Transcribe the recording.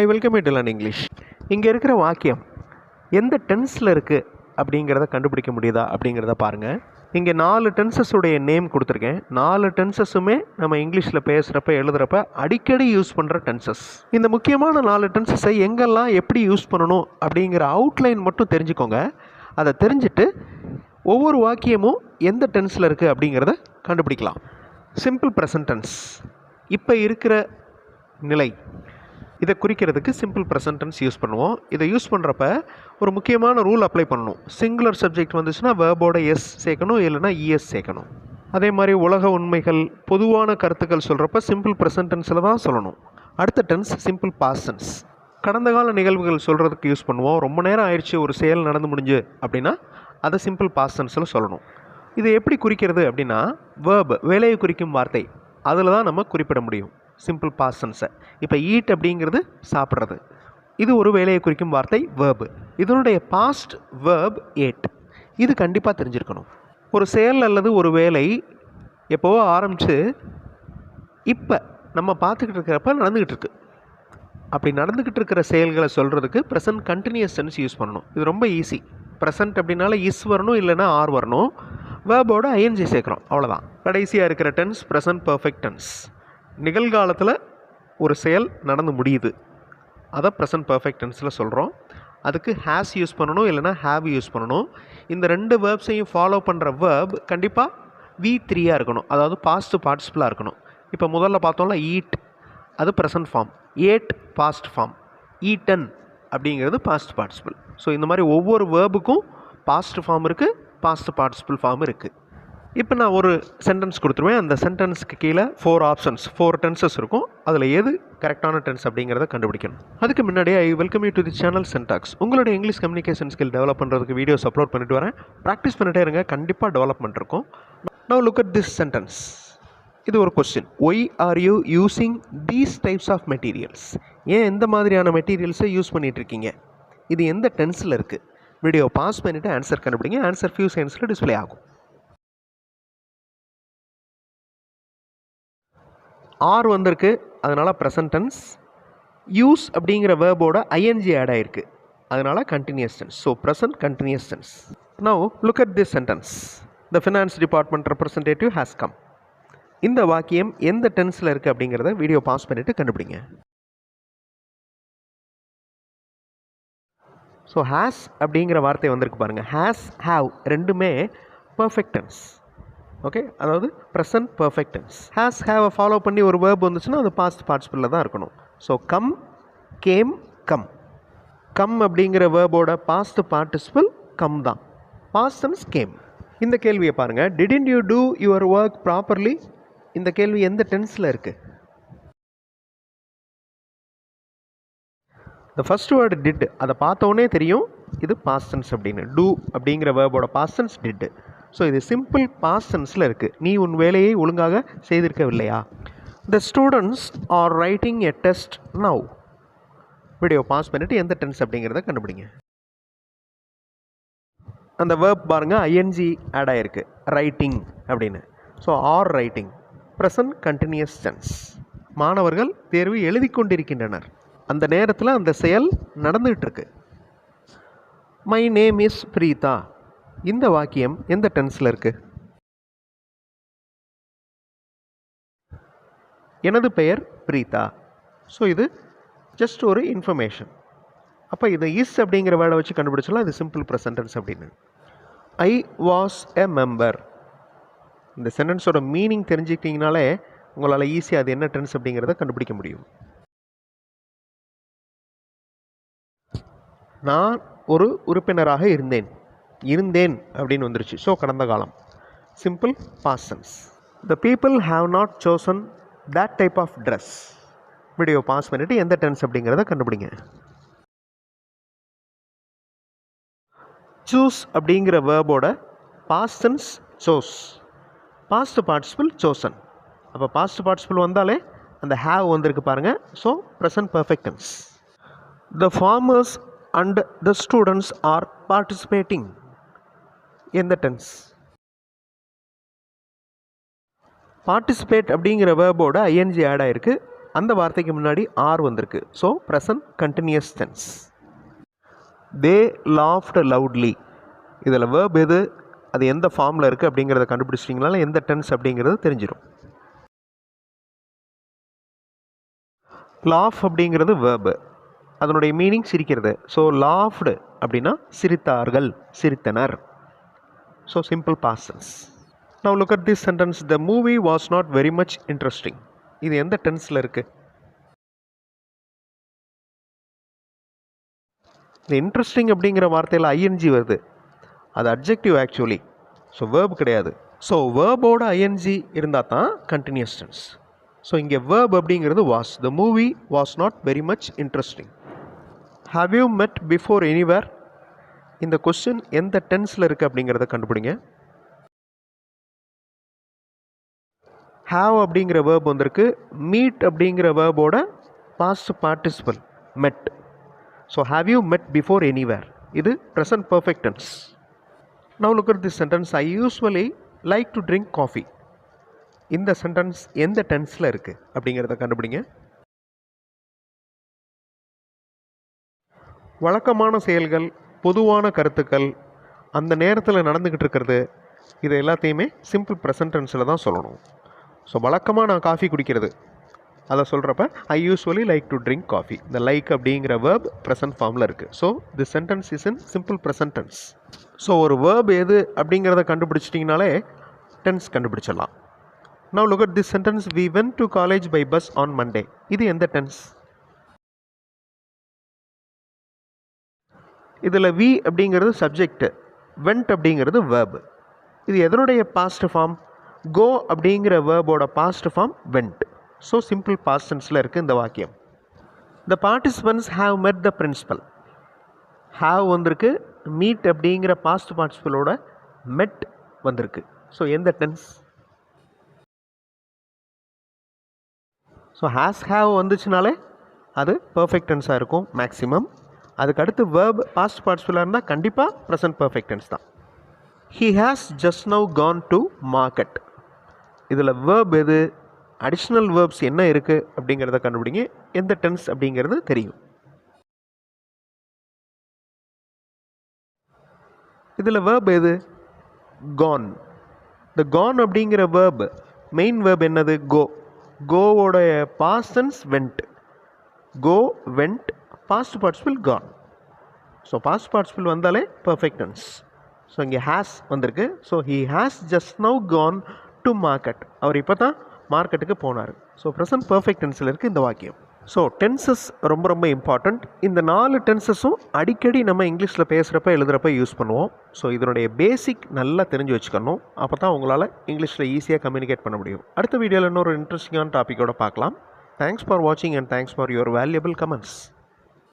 I welcome it learn English இங்கே இருக்கிற வாக்கியம் எந்த டென்ஸில் இருக்குது அப்படிங்கிறத கண்டுபிடிக்க முடியுதா அப்படிங்கிறத பாருங்கள் இங்கே நாலு டென்சஸுடைய நேம் கொடுத்துருக்கேன். நாலு டென்சஸுமே நம்ம இங்கிலீஷில் பேசுகிறப்ப எழுதுகிறப்ப அடிக்கடி யூஸ் பண்ணுற டென்சஸ் இந்த முக்கியமான நாலு டென்சஸை எங்கெல்லாம் எப்படி யூஸ் பண்ணணும் அப்படிங்கிற அவுட்லைன் மட்டும் தெரிஞ்சுக்கோங்க. அதை தெரிஞ்சுட்டு ஒவ்வொரு வாக்கியமும் எந்த டென்ஸில் இருக்குது அப்படிங்கிறத கண்டுபிடிக்கலாம். சிம்பிள் ப்ரெசன்ட் டென்ஸ் இப்போ இருக்கிற நிலை. இதை குறிக்கிறதுக்கு சிம்பிள் ப்ரெசன்ட் டென்ஸ் யூஸ் பண்ணுவோம். இதை யூஸ் பண்ணுறப்ப ஒரு முக்கியமான ரூல் அப்ளை பண்ணணும். சிங்குலர் சப்ஜெக்ட் வந்துச்சுன்னா வேர்போட எஸ் சேர்க்கணும் இல்லைனா இஎஸ் சேர்க்கணும். அதே மாதிரி உலக உண்மைகள் பொதுவான கருத்துக்கள் சொல்கிறப்ப சிம்பிள் ப்ரெசன்ட் டென்ஸில் தான் சொல்லணும். அடுத்த டென்ஸ் சிம்பிள் பாஸ்ட் டென்ஸ் கடந்த கால நிகழ்வுகள் சொல்கிறதுக்கு யூஸ் பண்ணுவோம். ரொம்ப நேரம் ஆயிடுச்சு ஒரு செயல் நடந்து முடிஞ்சு அப்படின்னா அதை சிம்பிள் பாஸ்ட் டென்ஸில் சொல்லணும். இது எப்படி குறிக்கிறது அப்படின்னா வேர்ப் வேலையை குறிக்கும் வார்த்தை. அதில் தான் நம்ம குறிப்பிட முடியும். சிம்பிள் பாஸ்டன்ஸை இப்போ ஈட் அப்படிங்கிறது சாப்பிட்றது. இது ஒரு வேலையை குறிக்கும் வார்த்தை வேர்பு இதனுடைய பாஸ்ட் வேர்ப் ஏட் இது கண்டிப்பாக தெரிஞ்சிருக்கணும். ஒரு செயல் அல்லது ஒரு வேலை எப்போவோ ஆரம்பித்து இப்போ நம்ம பார்த்துக்கிட்டு இருக்கிறப்ப நடந்துக்கிட்டு இருக்கு. அப்படி நடந்துக்கிட்டு இருக்கிற செயல்களை சொல்கிறதுக்கு ப்ரெசன்ட் கண்டினியூஸ் டென்ஸ் யூஸ் பண்ணணும். இது ரொம்ப ஈஸி ப்ரெசன்ட் அப்படின்னால இஸ் வரணும் இல்லைன்னா ஆர் வரணும். வேர்போட ஐஎன்ஜி சேர்க்குறோம். அவ்வளோதான் கடைசியாக இருக்கிற டென்ஸ் ப்ரெசன்ட் பர்ஃபெக்ட் டென்ஸ் நிகழ்காலத்தில் ஒரு செயல் நடந்து முடியுது. அதை ப்ரெசன்ட் பர்ஃபெக்ட் டென்ஸில் சொல்கிறோம் அதுக்கு ஹேஸ் யூஸ் பண்ணணும் இல்லைனா ஹேவ் யூஸ் பண்ணணும். இந்த ரெண்டு வேர்ப்ஸையும் ஃபாலோ பண்ணுற வேர்ப் கண்டிப்பாக வி த்ரீயாக இருக்கணும். அதாவது பாஸ்ட் பார்ட்டிசிபிளாக இருக்கணும். இப்போ முதல்ல பார்த்தோம்ல ஈட் அது present form ate past form eaten அப்படிங்கிறது பாஸ்ட் பார்ட்டிசிபிள் ஸோ இந்த மாதிரி ஒவ்வொரு வேர்புக்கும் பாஸ்ட் ஃபார்ம் இருக்குது பாஸ்ட் பார்ட்டிசிபிள் ஃபார்ம் இருக்குது இப்போ நான் ஒரு சென்டென்ஸ் கொடுத்துருவேன். அந்த சென்டென்ஸ்க்கு கீழே ஃபோர் ஆப்ஷன்ஸ் ஃபோர் டென்சஸ் இருக்கும். அதில் எது கரெக்டான டென்ஸ் அப்படிங்கிறத கண்டுபிடிக்கணும். அதுக்கு முன்னாடி I welcome you to the channel சென்டாக்ஸ் உங்களுடைய இங்கிலீஷ் கம்யூனிகேஷன் ஸ்கில் டெவலப் பண்ணுறதுக்கு வீடியோஸ் அப்லோட் பண்ணிட்டு வரேன். ப்ராக்டிஸ் பண்ணிட்டே இருங்க. கண்டிப்பாக டெவலப்மெண்ட் இருக்கும். Now look at this sentence இது ஒரு question why are you using these types of materials ஏன் எந்த மாதிரியான மெட்டீரியல்ஸை யூஸ் பண்ணிகிட்டு இருக்கீங்க? இது எந்த டென்ஸில் இருக்குது வீடியோ பாஸ் பண்ணிவிட்டு ஆன்சர் கண்டுபிடிங்க. ஆன்சர் ஃபியூ செகண்ட்ஸில் டிஸ்ப்ளே ஆகும். ஆர் வந்திருக்கு. அதனால் ப்ரெசன்ட் டென்ஸ் யூஸ் அப்படிங்கிற வேர்போட ஐஎன்ஜி ஆட் ஆயிருக்கு. அதனால் continuous tense so present continuous tense now look at this sentence the finance department representative has come இந்த வாக்கியம் எந்த டென்ஸில் இருக்குது அப்படிங்கிறத வீடியோ பாஸ் பண்ணிவிட்டு கண்டுபிடிங்க. ஸோ ஹேஸ் அப்படிங்கிற வார்த்தை வந்திருக்கு பாருங்கள் ஹேஸ் ஹாவ் ரெண்டுமே பர்ஃபெக்ட் டென்ஸ் ஓகே அதாவது ப்ரெசன்ட் பர்ஃபெக்ட் டென்ஸ் ஹேஸ் ஹேவை ஃபாலோ பண்ணி ஒரு வேர்ப் வந்துச்சுன்னா அது பாஸ்ட் பார்ட்டிசிபிளில் தான் இருக்கணும். So come came come come அப்படிங்கிற வேர்போட பாஸ்ட் பார்ட்டிசிபிள் கம் தான். பாஸ்ட் டென்ஸ் கேம் இந்த கேள்வியை பாருங்கள் didn't you do your work properly இந்த கேள்வி எந்த டென்ஸில் இருக்குது இந்த ஃபஸ்ட் வேர்டு டிட் அதை பார்த்தோன்னே தெரியும். இது பாஸ்டன்ஸ் அப்படின்னு. டூ அப்படிங்கிற வேர்போட பாஸ்டன்ஸ் டிட்டு ஸோ இது சிம்பிள் பாசன்ஸில் இருக்குது நீ உன் வேலையை ஒழுங்காக செய்திருக்கவில்லையா? The students are writing a test now video pass பண்ணிவிட்டு எந்த டென்ஸ் அப்படிங்கிறத கண்டுபிடிங்க. அந்த வேர்ப் பாருங்கள் ஐஎன்ஜி ஆட் ஆகிருக்கு ரைட்டிங் அப்படின்னு. So are writing present continuous tense மாணவர்கள் தேர்வு எழுதி கொண்டிருக்கின்றனர். அந்த நேரத்தில் அந்த செயல் நடந்துகிட்ருக்கு மை நேம் இஸ் பிரீதா இந்த வாக்கியம் எந்த டென்ஸில் இருக்குது எனது பெயர் பிரீதா ஸோ இது ஜஸ்ட் ஒரு இன்ஃபர்மேஷன் அப்போ இதை இஸ் அப்படிங்கிற வேர்டை வச்சு கண்டுபிடிச்சலாம் இது சிம்பிள் ப்ரெசன்டென்ஸ் அப்படின்னு. ஐ வாஸ் எ மெம்பர் இந்த சென்டென்ஸோட மீனிங் தெரிஞ்சுக்கிட்டிங்கனாலே உங்களால் ஈஸியாக அது என்ன டென்ஸ் அப்படிங்கிறத கண்டுபிடிக்க முடியும். நான் ஒரு உறுப்பினராக இருந்தேன். இருந்தேன் அப்படின்னு வந்துருச்சு. ஸோ கடந்த காலம். Simple past tense the people have not chosen that type of dress video pause பண்ணிவிட்டு எந்த டென்ஸ் அப்படிங்கிறத கண்டுபிடிங்க. சூஸ் அப்படிங்கிற வேர்போட past tense chose past participle chosen அப்போ பாஸ்ட் பார்ட்டிசிபிள் வந்தாலே அந்த ஹேவ் வந்திருக்கு பாருங்கள் so present perfect tense the farmers and the students are participating எந்த டென்ஸ் பார்ட்டிசிபேட் அப்படிங்கிற வேர்போட ஐஎன்ஜி ஆட் ஆயிருக்கு. அந்த வார்த்தைக்கு முன்னாடி ஆர் வந்திருக்கு. So present continuous tense they laughed loudly இதில் வேர்ப் எது? அது எந்த ஃபார்மில் இருக்குது அப்படிங்கிறத கண்டுபிடிச்சிட்டிங்கனால எந்த டென்ஸ் அப்படிங்கிறது தெரிஞ்சிடும் லாஃப் அப்படிங்கிறது வேர்பு அதனுடைய மீனிங் சிரிக்கிறது. ஸோ லாஃப்டு அப்படின்னா சிரித்தார்கள் சிரித்தனர். So simple past tense now look at this sentence the movie was not very much interesting இது எந்த டென்ஸில் இருக்குது இந்த இன்ட்ரெஸ்டிங் அப்படிங்கிற வார்த்தையில் ஐஎன்ஜி வருது. அது அப்ஜெக்டிவ் ஆக்சுவலி ஸோ வேர்ப் கிடையாது. ஸோ வேர்போட ஐஎன்ஜி இருந்தால் தான் கண்டினியூஸ் டென்ஸ் ஸோ இங்கே வேர்ப் அப்படிங்கிறது was the movie was not very much interesting have you met before anywhere இந்த கொஸ்டின் எந்த டென்ஸில் இருக்குது அப்படிங்கிறத கண்டுபிடிங்க. ஹாவ் அப்படிங்கிற வேர்ப் வந்திருக்கு. மீட் அப்படிங்கிற வேர்போட past participle met so have you met before anywhere இது present perfect tense now look at this sentence I usually like to drink coffee இந்த சென்டென்ஸ் எந்த டென்ஸில் இருக்குது அப்படிங்கிறத கண்டுபிடிங்க. வழக்கமான செயல்கள் பொதுவான கருத்துக்கள் அந்த நேரத்தில் நடந்துக்கிட்டு இருக்கிறது இது எல்லாத்தையுமே சிம்பிள் ப்ரெசன்டென்ஸில் தான் சொல்லணும். ஸோ வழக்கமாக நான் காஃபி குடிக்கிறது. அதை சொல்கிறப்ப I usually like to drink coffee இந்த லைக் அப்படிங்கிற வேர்ப் ப்ரெசன்ட் ஃபார்மில் இருக்குது so the sentence is in simple present tense so ஒரு வேர்ப் எது அப்படிங்கிறத கண்டுபிடிச்சிட்டிங்கனாலே டென்ஸ் கண்டுபிடிச்சிடலாம். Now look at this sentence we went to college by bus on Monday இது எந்த டென்ஸ் இதில் வி அப்படிங்கிறது சப்ஜெக்ட் வெண்ட் அப்படிங்கிறது வேர்பு இது எதனுடைய பாஸ்ட் ஃபார்ம் கோ அப்படிங்கிற வேர்போட past form went so simple பாஸ்டன்ஸில் இருக்குது இந்த வாக்கியம். The participants have met the principal have வந்திருக்கு மீட் அப்படிங்கிற பாஸ்ட் பார்ட்டிசிபலோட மெட் வந்திருக்கு. ஸோ எந்த டென்ஸ் ஸோ ஹேஸ் ஹாவ் வந்துச்சுனாலே அது பர்ஃபெக்ட் டென்ஸாக இருக்கும் மேக்ஸிமம் அதுக்கு அடுத்து வேர்ப் பாஸ்ட் பார்ட்ஸ்ஃபுல்லாக இருந்தால் கண்டிப்பாக ப்ரெசன்ட் பர்ஃபெக்ட் டென்ஸ் தான். He has just now gone to market இதில் வேர்ப் எது? அடிஷ்னல் வேர்ப்ஸ் என்ன இருக்குது அப்படிங்கிறத கண்டுபிடிங்க. எந்த டென்ஸ் அப்படிங்கிறது தெரியும். இதில் வேர்ப் எது? கான் இந்த கான் அப்படிங்கிற வேர்ப் மெயின் வேர்ப் என்னது? Go கோவோடைய past tense went go went past participle gone so past participle வந்தாலே பர்ஃபெக்ட் டென்ஸ் ஸோ இங்கே ஹேஸ் வந்திருக்கு. So he has just now gone to market அவர் இப்போ தான் மார்க்கெட்டுக்கு போனார் ஸோ ப்ரெசன்ட் பர்ஃபெக்ட் டென்ஸில் இருக்குது இந்த வாக்கியம். ஸோ டென்சஸ் ரொம்ப ரொம்ப இம்பார்ட்டண்ட் இந்த நாலு டென்சஸும் அடிக்கடி நம்ம இங்கிலீஷில் பேசுகிறப்ப எழுதுகிறப்ப யூஸ் பண்ணுவோம். ஸோ இதனுடைய பேசிக் நல்லா தெரிஞ்சு வச்சுக்கணும். அப்போ தான் உங்களால் இங்கிலீஷில் ஈஸியாக கம்யூனிகேட் பண்ண முடியும். அடுத்த வீடியோவில் இன்னொரு இன்ட்ரெஸ்டிங்கான டாப்பிக்கோட பார்க்கலாம். தேங்க்ஸ் ஃபார் வாட்சிங் and thanks for your valuable comments